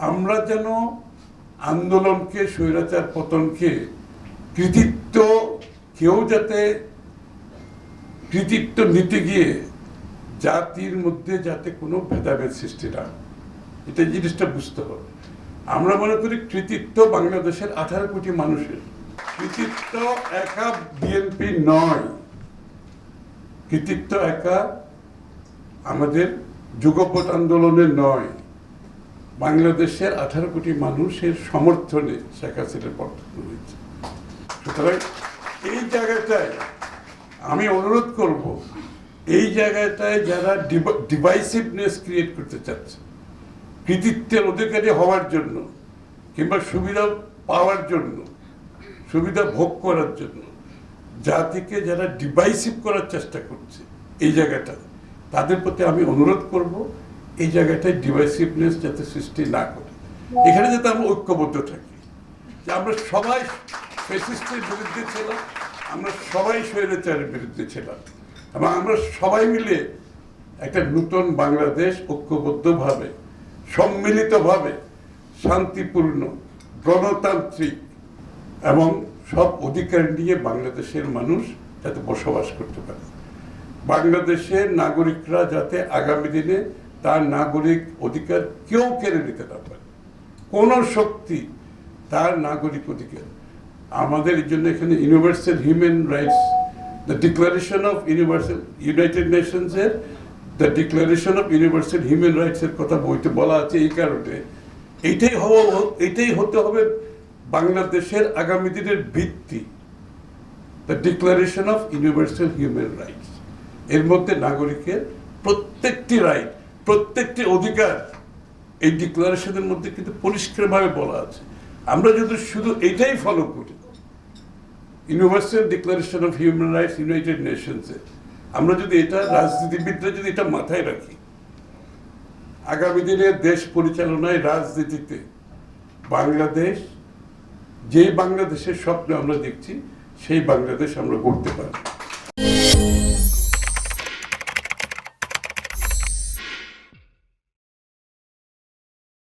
আমরা যেন আন্দোলনকে, স্বৈরাচার পতনকে কৃতিত্ব, কেউ যাতে কৃতিত্ব নিতে গিয়ে জাতির মধ্যে যাতে কোনো ভেদাভেদ সৃষ্টি না। এটা জিনিসটা বুঝতে হবে। আমরা মনে করি কৃতিত্ব বাংলাদেশের আঠারো কোটি মানুষের। কৃতিত্ব একা বিএনপি নয়। কৃতিত্ব একা আমাদের যুগপৎ আন্দোলনের নয়। বাংলাদেশের আঠারো কোটি মানুষের সমর্থনে শেখ হাসিনার পতন হয়েছে। সুতরাং এই জায়গাটায় আমি অনুরোধ করব, এই জায়গাটায় যারা ডিভাইসিভনেস ক্রিয়েট করতে চাচ্ছে, কৃতিত্বের অধিকারী হওয়ার জন্য কিংবা সুবিধা পাওয়ার জন্য, সুবিধা ভোগ করার জন্য, জাতিকে যারা ডিভাইসিভ করার চেষ্টা করছে এই জায়গাটা, তাদের প্রতি আমি অনুরোধ করব এই জায়গাটায় ডিভাইসিভনেস যাতে সৃষ্টি না করে। এখানে যাতে আমরা ঐক্যবদ্ধ থাকি। যে আমরা সবাই ফেসিস্টের বিরুদ্ধে ছিলাম, আমরা সবাই স্বৈরাচারের বিরুদ্ধে ছিলাম এবং আমরা সবাই মিলে একটা নূতন বাংলাদেশ ঐক্যবদ্ধভাবে, সম্মিলিতভাবে, শান্তিপূর্ণ, গণতান্ত্রিক এবং সব অধিকার নিয়ে বাংলাদেশের মানুষ যাতে বসবাস করতে পারে। বাংলাদেশের নাগরিকরা যাতে আগামী দিনে তার নাগরিক অধিকার কেউ কেড়ে নিতে না পারে। কোন শক্তি তার নাগরিক অধিকার। আমাদের জন্য এখানে universal human rights the declaration of universal united নেশনসের the declaration of universal human রাইটসের কথা বইতে বলা আছে এই কারণে। এটাই হওয়া এটাই হতে হবে বাংলাদেশের আগামী দিনের ভিত্তি। The declaration of universal human rights এর মধ্যে নাগরিকের প্রত্যেকটি রাইট প্রত্যেকটি অধিকার এই ডিক্লারেশনের মধ্যে কিন্তু পরিষ্কারভাবে বলা আছে। আমরা যদি শুধু এটাই ফলো করি universal declaration of human rights united নেশনসের আমরা যদি এটা, রাজনীতিবিদরা যদি এটা মাথায় রাখি, আগামী দিনের দেশ পরিচালনায় রাজনীতিতে বাংলাদেশ যেই বাংলাদেশের স্বপ্ন আমরা দেখছি, সেই বাংলাদেশ আমরা গড়তে পারি